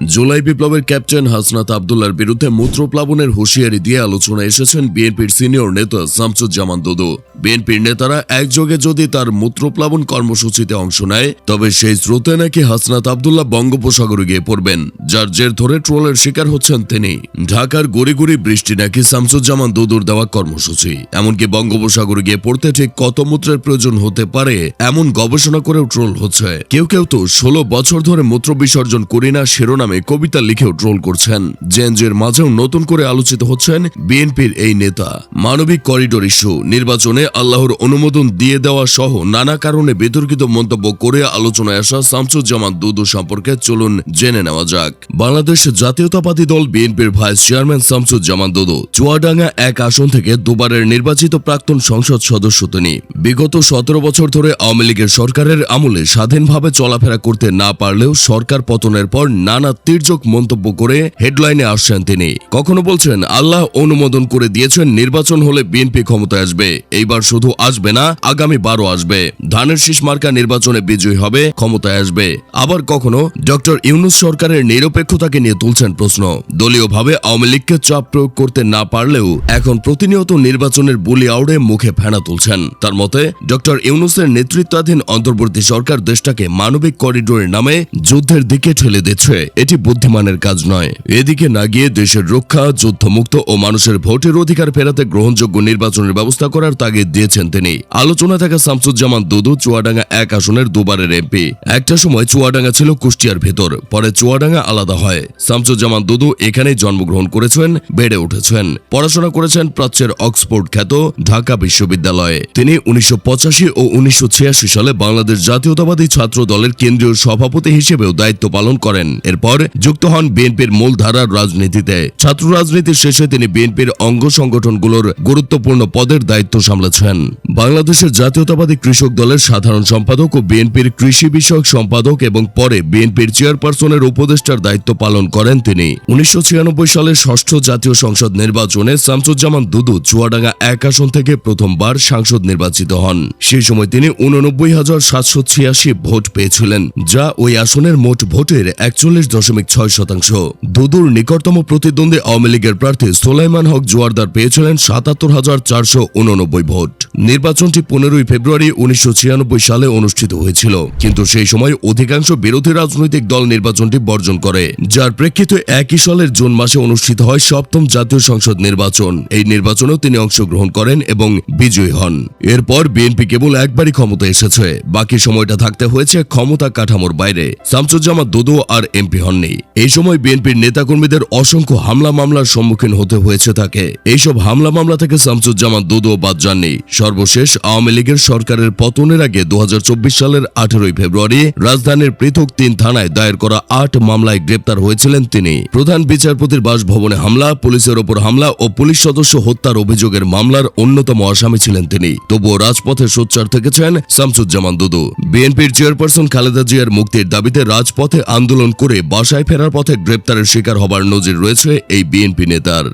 জুলাই বিপ্লবের ক্যাপ্টেন হাসনাত আবদুল্লার বিরুদ্ধে মূত্রপ্লাবনের হুঁশিয়ারি দিয়ে আলোচনায় এসেছেন বিএনপির সিনিয়র নেতা শামসুজ্জামান দুদু। বিএনপির নেতারা একযোগে যদি তার মূত্রপ্লাবন কর্মসূচিতে অংশ নেয়, তবে সেই স্রোতে নাকি হাসনাত আবদুল্লাহ বঙ্গোপসাগরে গিয়ে পড়বেন। যার জের ধরে ট্রোলের শিকার হচ্ছেন তিনি। ঢাকার গড়ি গড়ি বৃষ্টি নাকি শামসুজ্জামান দুদুর দেওয়া কর্মসূচি? এমনকি বঙ্গোপসাগরে গিয়ে পড়তে ঠিক কত মূত্রের প্রয়োজন হতে পারে, এমন গবেষণা করেও ট্রোল হচ্ছে। কেউ কেউ তো ষোলো বছর ধরে মূত্র বিসর্জন করি না, শিরোনামে কবিতা লিখেও ট্রোল করছেন। জেনজের মাঝেও নতুন করে আলোচিত হচ্ছেন বিএনপির এই নেতা। মানবিক করিডোর ইস্যু, নির্বাচনে আল্লাহর অনুমোদন দিয়ে দেওয়া সহ নানা কারণে বিতর্কিত মন্তব্য করে আলোচনায় আসা শামসুজ্জামান দুদু সম্পর্কে চলুন জেনে নেওয়া যাক। বাংলাদেশ জাতীয়তাবাদী দল বিএনপির ভাইস চেয়ারম্যান শামসুজ্জামান দুদু, চুয়াডাঙ্গা এক আসন থেকে দুবারের নির্বাচিত প্রাক্তন সংসদ সদস্য তিনি। বিগত সতেরো বছর ধরে আওয়ামী লীগের সরকারের আমলে স্বাধীনভাবে চলাফেরা করতে না পারলেও সরকার পতনের পর নানা তীর্যক মন্তব্য করে হেডলাইনে আসছেন তিনি। কখনো বলছেন, আল্লাহ অনুমোদন করে দিয়েছেন, নির্বাচন হলে বিএনপি ক্ষমতায় আসবে। এইবার শুধু আসবে না, আগামী বারো আসবে। ধানের শীষ মার্কা নির্বাচনে বিজয়ী হবে, ক্ষমতায় আসবে। আবার কখনো, ডক্টর ইউনুস সরকারের নিরপেক্ষতাকে নিয়ে তুলছেন প্রশ্ন। দলীয়ভাবে আওয়ামী লীগকে চাপ প্রয়োগ করতে না পারলেও এখন প্রতিনিয়ত নির্বাচনের বুলি আউড়ে মুখে ফেনা তুলছেন। তার মতে, ডক্টর ইউনুসের নেতৃত্বাধীন অন্তর্বর্তী সরকার দেশটাকে মানবিক করিডোরের নামে যুদ্ধের দিকে ঠেলে দিচ্ছে। এটি বুদ্ধিমানের কাজ নয়। এদিকে না গিয়ে দেশের রক্ষা, যুদ্ধমুক্ত ও মানুষের ভোটের অধিকার ফেরাতে গ্রহণযোগ্য নির্বাচনের ব্যবস্থা করার তাগিদ দিয়েছেন তিনি। আলোচনা থাকা শামসুজ্জামান দুদু চুয়াডাঙ্গা এক আসনের দুবারের এমপি। একটা সময় চুয়াডাঙ্গা ছিল কুষ্টিয়ার ভেতর, পরে চুয়াডাঙ্গা আলাদা হয়। শামসুজ্জামান দুদু এখানেই জন্মগ্রহণ করেছেন, বেড়ে উঠেছেন। পড়াশোনা করেছেন প্রাচ্যের অক্সফোর্ড খ্যাত ঢাকা বিশ্ববিদ্যালয়ে। তিনি উনিশশো পঁচাশি ও উনিশশো ছিয়াশি সালে বাংলাদেশ জাতীয়তাবাদী ছাত্র দলের কেন্দ্রীয় সভাপতি হিসেবেও দায়িত্ব পালন করেন। এরপর যুক্ত হন বিএনপির মূলধারার রাজনীতিতে। ছাত্র রাজনীতির শেষে তিনি বিএনপির অঙ্গ সংগঠনগুলোর গুরুত্বপূর্ণ পদের দায়িত্ব সামলেছেন বাংলাদেশের জাতীয়তাবাদী কৃষক দলের সাধারণ সম্পাদক ও বিএনপির কৃষি বিষয়ক সম্পাদক এবং পরে বিএনপির চেয়ারপারসনের উপদেষ্টার দায়িত্ব পালন করেন তিনি। উনিশশো ছিয়ানব্বই সালের ষষ্ঠ জাতীয় সংসদ নির্বাচনে শামসুজ্জামান দুদু চুয়াডাঙ্গা এক আসন থেকে প্রথমবার সাংসদ নির্বাচিত হন। সেই সময় তিনি উননব্বই হাজার সাতশো ছিয়াশি ভোট পেয়েছিলেন, যা ওই আসনের মোট ভোটের একচল্লিশ ছয় শতাংশ। দুদুর নিকটতম প্রতিদ্বন্দ্বী আওয়ামী লীগের প্রার্থী সোলাইমান হক জোয়ারদার পেয়েছিলেন সাতাত্তর হাজার চারশো উননব্বই ভোট। নির্বাচনটি পনেরোই ফেব্রুয়ারি উনিশশো ছিয়ানব্বই সালে অনুষ্ঠিত হয়েছিল। কিন্তু সেই সময় অধিকাংশ বিরোধী রাজনৈতিক দল নির্বাচনটি বর্জন করে, যার প্রেক্ষিতে একই সালের জুন মাসে অনুষ্ঠিত হয় সপ্তম জাতীয় সংসদ নির্বাচন। এই নির্বাচনেও তিনি অংশগ্রহণ করেন এবং বিজয়ী হন। এরপর বিএনপি কেবল একবারই ক্ষমতা এসেছে। বাকি সময়টা থাকতে হয়েছে ক্ষমতা কাঠামোর বাইরে। শামসুজ্জামান দুদু আর এমপি হননি। এই সময় বিএনপির নেতাকর্মীদের অসংখ্য হামলা মামলার সম্মুখীন হতে হয়েছে তাকে। এইসব হামলা মামলা থেকে শামসুজ্জামান দুদুও বাদ যাননি। সর্বশেষ আওয়ামী লীগের সরকারের পতনের আগে দু হাজার চব্বিশ সালের আঠেরোই ফেব্রুয়ারি রাজধানীর পৃথক তিন থানায় দায়ের করা আট মামলায় গ্রেপ্তার হয়েছিলেন তিনি। প্রধান বিচারপতির বাসভবনে হামলা, পুলিশের ওপর হামলা ও পুলিশ সদস্য হত্যার অভিযোগের মামলার অন্যতম আসামি ছিলেন তিনি। তবুও রাজপথে সোচ্চার থেকেছেন শামসুজ্জামান দুদু বিএনপির চেয়ারপারসন খালেদা জিয়ার মুক্তির দাবিতে রাজপথে আন্দোলন করে বাসায় ফেরার পথে গ্রেপ্তারের শিকার হবার নজির রয়েছে এই বিএনপি নেতার।